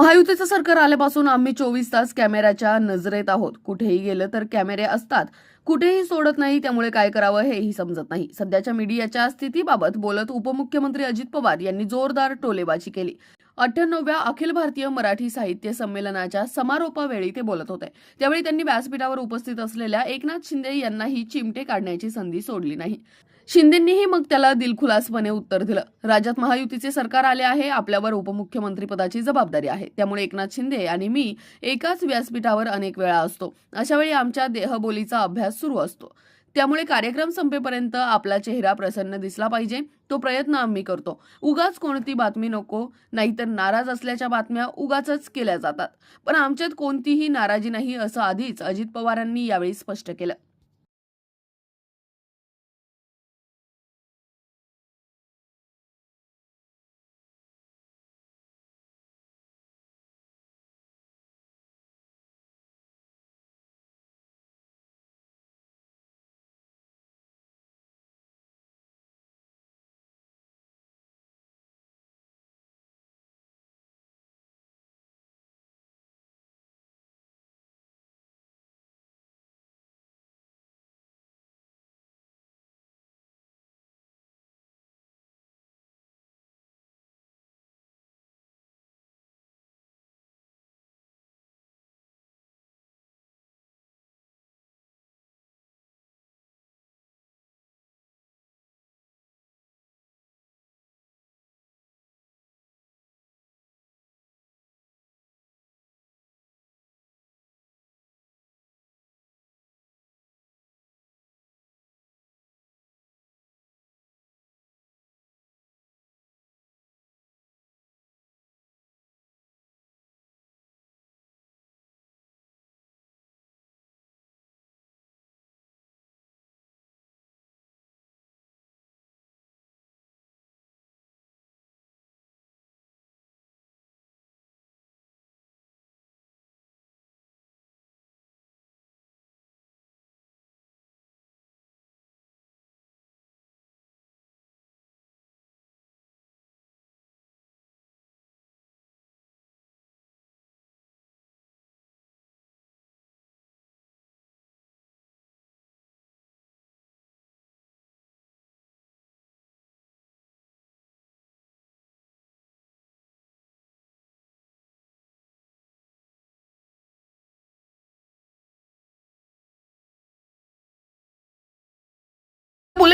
महायुतीचं सरकार आल्यापासून आम्ही चोवीस तास कॅमेऱ्याच्या नजरेत आहोत. कुठेही गेलं तर कॅमेरे असतात. कुठेही सोडत नाही त्यामुळे काय करावं हेही समजत नाही. सध्याच्या मीडियाच्या स्थितीबाबत बोलत उपमुख्यमंत्री अजित पवार यांनी जोरदार टोलेबाजी केली. अठ्ठ्याण्णव्या अखिल भारतीय मराठी साहित्य संमेलनाच्या समारोपावेळी ते बोलत होते. त्यावेळी त्यांनी व्यासपीठावर उपस्थित असलेल्या एकनाथ शिंदे यांनाही चिमटे काढण्याची संधी सोडली नाही. शिंदेंनीही मग त्याला दिलखुलासपणे उत्तर दिलं. राज्यात महायुतीचे सरकार आले आहे आपल्यावर उपमुख्यमंत्रीपदाची जबाबदारी आहे. त्यामुळे एकनाथ शिंदे आणि मी एकाच व्यासपीठावर अनेक वेळा असतो. अशा वेळी आमच्या देहबोलीचा अभ्यास सुरू असतो. त्यामुळे कार्यक्रम संपेपर्यंत आपला चेहरा प्रसन्न दिसला पाहिजे. तो प्रयत्न आम्ही करतो. उगाच कोणती बातमी नको नाहीतर नाराज असल्याच्या बातम्या उगाच केल्या जातात. पण आमच्यात कोणतीही नाराजी नाही असं आधीच अजित पवारांनी यावेळी स्पष्ट केलं.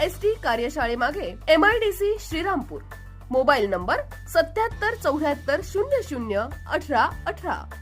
S T कार्यशाळेमागे M I D C Shrirampur. Mobile number सत्याहत्तर चौऱ्याहत्तर शून्य शून्य अठरा अठरा.